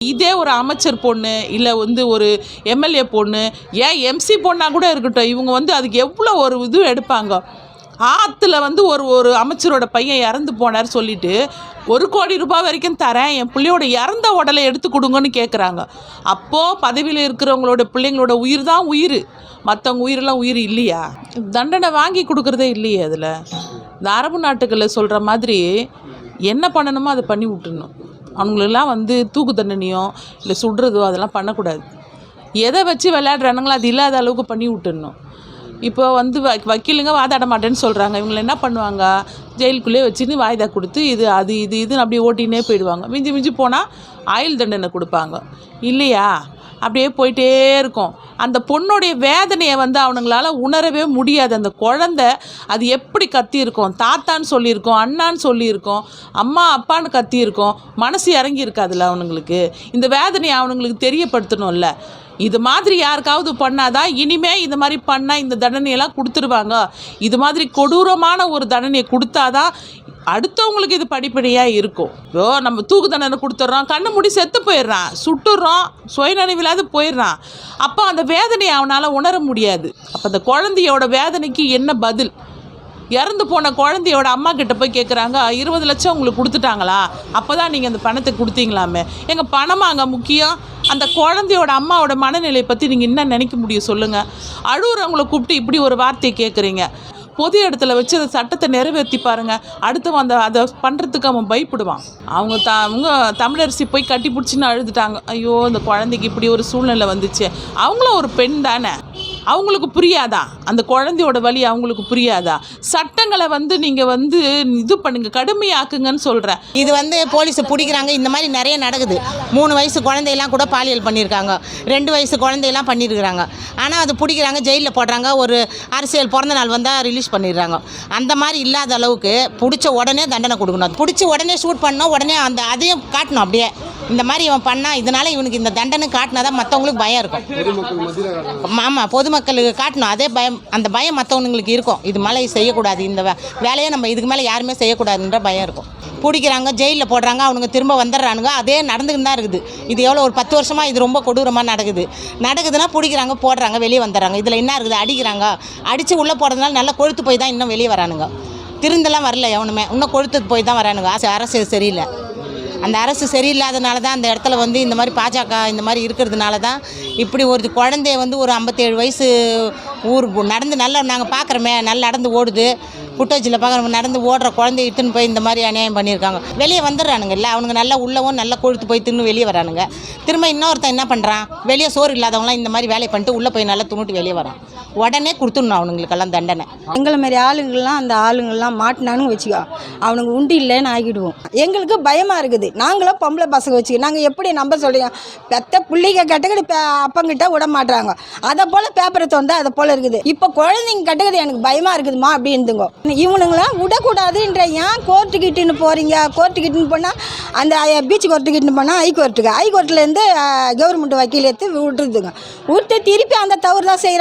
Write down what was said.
இதே ஒரு அமைச்சர் பொண்ணு இல்லை வந்து ஒரு எம்எல்ஏ பொண்ணு ஏன் எம்சி பொண்ணாக கூட இருக்கட்டும் இவங்க வந்து அதுக்கு எவ்வளோ ஒரு இது எடுப்பாங்க. ஆற்றுல வந்து ஒரு ஒரு அமைச்சரோட பையன் இறந்து போனார் சொல்லிட்டு ஒரு கோடி ரூபாய் வரைக்கும் தரேன் என் பிள்ளையோட இறந்த உடலை எடுத்து கொடுங்கன்னு கேட்குறாங்க அப்போது பதவியில் இருக்கிறவங்களோட பிள்ளைங்களோட உயிர் தான் உயிர். மற்றவங்க உயிரெல்லாம் உயிர் இல்லையா? தண்டனை வாங்கி கொடுக்குறதே இல்லையே அதில். இந்த அரபு நாட்டுகளில் சொல்கிற மாதிரி என்ன பண்ணணுமோ அதை பண்ணி விட்டுணும் அவங்களெல்லாம் வந்து தூக்கு தண்டனையோ இல்லை சுடுறதோ அதெல்லாம் பண்ணக்கூடாது. எதை வச்சு விளையாடுறானுங்களோ அது இல்லாத அளவுக்கு பண்ணி விட்டுடணும். இப்போ வந்து வ வக்கீலுங்க வாதாட மாட்டேன்னு சொல்கிறாங்க இவங்களை என்ன பண்ணுவாங்க? ஜெயிலுக்குள்ளேயே வச்சுன்னு வாய்தா கொடுத்து இது அது இது இதுன்னு அப்படியே ஓட்டினே போயிடுவாங்க. மிஞ்சி மிஞ்சி போனால் ஆயுள் தண்டனை கொடுப்பாங்க. இல்லையா? அப்படியே போயிட்டே இருக்கும். அந்த பொண்ணுடைய வேதனையை வந்து அவனுங்களால உணரவே முடியாது. அந்த குழந்த அது எப்படி கத்தியிருக்கும்? தாத்தான்னு சொல்லியிருக்கோம் அண்ணான்னு சொல்லியிருக்கோம் அம்மா அப்பான்னு கத்தியிருக்கோம். மனசு இறங்கி இருக்காதுல்ல அவனுங்களுக்கு. இந்த வேதனையை அவனுங்களுக்கு தெரியப்படுத்தணும்ல. இது மாதிரி யாருக்காவது பண்ணாதான் இனிமே இந்த மாதிரி பண்ணால் இந்த தண்டனையெல்லாம் கொடுத்துருவாங்க. இது மாதிரி கொடூரமான ஒரு தண்டனையை கொடுத்தாதான் அடுத்தவங்களுக்கு இது படிப்படியாக இருக்கும். இப்போ நம்ம தூக்கு தண்டனை கொடுத்துட்றோம் கண்ணு முடி செத்து போயிடுறான் சுட்டுறோம் சுயநினைவில்லாத போயிடுறான். அப்போ அந்த வேதனையை அவனால் உணர முடியாது. அப்போ அந்த குழந்தையோட வேதனைக்கு என்ன பதில்? இறந்து போன குழந்தையோட அம்மா கிட்ட போய் கேட்குறாங்க இருபது லட்சம் உங்களுக்கு கொடுத்துட்டாங்களா? அப்போ தான் நீங்கள் அந்த பணத்தை கொடுத்தீங்களாமே. எங்கள் பணமாங்க முக்கியம்? அந்த குழந்தையோட அம்மாவோட மனநிலையை பற்றி நீங்கள் என்ன நினைக்க முடியும் சொல்லுங்கள் அழுகுறவங்களை கூப்பிட்டு இப்படி ஒரு வார்த்தையை கேட்குறீங்க பொது இடத்துல வச்சு அந்த சட்டத்தை நிறைவேற்றி பாருங்க. அடுத்தவன் அந்த அதை பண்ணுறதுக்கு அவன் பயப்படுவான். அவங்க த அவங்க தமிழரசி போய் கட்டி பிடிச்சின்னு அழுதுட்டாங்க. ஐயோ இந்த குழந்தைக்கு இப்படி ஒரு சூழ்நிலை வந்துச்சு. அவங்களும் ஒரு பெண் தானே. அவங்களுக்கு புரியாதா? அந்த குழந்தையோட வலி அவங்களுக்கு புரியாதா? சட்டங்களை வந்து நீங்கள் வந்து இது பண்ணுங்க கடுமையாக்குங்கன்னு சொல்கிறேன் இது வந்து போலீஸ் பிடிக்கிறாங்க. இந்த மாதிரி நிறைய நடக்குது. மூணு வயசு குழந்தையெல்லாம் கூட பாலியல் பண்ணியிருக்காங்க. ரெண்டு வயசு குழந்தையெல்லாம் பண்ணியிருக்கிறாங்க. ஆனால் அது பிடிக்கிறாங்க ஜெயிலில் போடுறாங்க. ஒரு அரசியல் பிறந்த நாள் வந்தால் ரிலீஸ் பண்ணிடுறாங்க. அந்த மாதிரி இல்லாத அளவுக்கு பிடிச்ச உடனே தண்டனை கொடுக்கணும். பிடிச்சி உடனே ஷூட் பண்ணோம் உடனே அந்த அதையும் காட்டணும் அப்படியே. இந்த மாதிரி இவன் பண்ணா இதனால இவனுக்கு இந்த தண்டனை காட்டினா தான் மற்றவங்களுக்கு பயம் இருக்கும். ஆமாம் பொதுமக்களுக்கு காட்டணும். அதே பயம் அந்த பயம் மற்றவங்களுக்கு இருக்கும். இது மேலே செய்யக்கூடாது. இந்த வேலையை நம்ம இதுக்கு மேலே யாருமே செய்யக்கூடாதுன்ற பயம் இருக்கும். பிடிக்கிறாங்க ஜெயிலில் போடுறாங்க அவனுங்க திரும்ப வந்துடுறானுங்க. அதே நடந்துக்கிட்டு தான் இருக்குது. இது எவ்வளோ ஒரு பத்து வருஷமாக இது ரொம்ப கொடூரமாக நடக்குது. நடக்குதுன்னா பிடிக்கிறாங்க போடுறாங்க வெளியே வந்துடுறாங்க. இதில் என்ன இருக்குது? அடிக்கிறாங்க. அடித்து உள்ளே போடுறதுனால நல்லா கொழுத்து போய் தான் இன்னும் வெளியே வரானுங்க. திருந்தெல்லாம் வரல எவனுமே இன்னும் கொழுத்து போய் தான் வரானுங்க. அரசு அரசு சரியில்லை. அந்த அரசு சரியில்லாதனால தான் அந்த இடத்துல வந்து இந்த மாதிரி பாஜக இந்த மாதிரி இருக்கிறதுனால தான் இப்படி ஒரு குழந்தைய வந்து ஒரு ஐம்பத்தேழு வயசு ஊர் நடந்து நல்லா நாங்கள் பார்க்குறோமே நல்லா நடந்து ஓடுது. புட்டச்சில் பார்க்குறோம் நடந்து ஓடுற குழந்தைய இட்டுன்னு போய் இந்த மாதிரி அநியாயம் பண்ணியிருக்காங்க. வெளியே வந்துடுறானுங்க இல்லை அவனுங்க நல்லா உள்ளவும் நல்லா கொழுத்து போய் தின்னு வெளியே வரானுங்க. திரும்ப இன்னொருத்தன் என்ன பண்ணுறான் வெளியே சோறு இல்லாதவங்களாம் இந்த மாதிரி வேலையை பண்ணிட்டு உள்ளே போய் நல்லா துணுட்டு வெளியே வரான். உடனே கொடுத்துடணும் அவனுங்களுக்கெல்லாம் தண்டனை. எங்களை மாதிரி ஆளுங்கள்லாம் அந்த ஆளுங்கள்லாம் மாட்டினானு வச்சுக்கோ. அவனுங்க உண்டு இல்லைன்னு ஆகிடுவோம். எங்களுக்கு பயமாக இருக்குது. நாங்களும் பொம்பளை பசங்க வச்சுக்கோ. நாங்கள் எப்படி நம்ப சொல்கிறோம் பெத்த பிள்ளைங்க கட்டுக்கடி அப்பங்கிட்ட விட மாட்டுறாங்க அதை போல் பேப்பரை திறந்தா அதை போல் இருக்குது. இப்போ குழந்தைங்க கட்டுக்கடி எனக்கு பயமாக இருக்குதுமா அப்படின்துங்க இவனுங்களாம் விடக்கூடாதுன்ற ஏன் கோர்ட்டுக்கிட்டுன்னு போகிறீங்க கோர்ட்டுக்கிட்டுன்னு போனால் அந்த பீச் கோர்ட்டுக்கிட்டுன்னு போனால் ஹை கோர்ட்டுக்கு ஹை கோர்ட்லேருந்து கவர்மெண்ட் வக்கீல் எடுத்து விட்டுருதுங்க. விட்டு திருப்பி அந்த தவறு தான் செய்கிறாங்க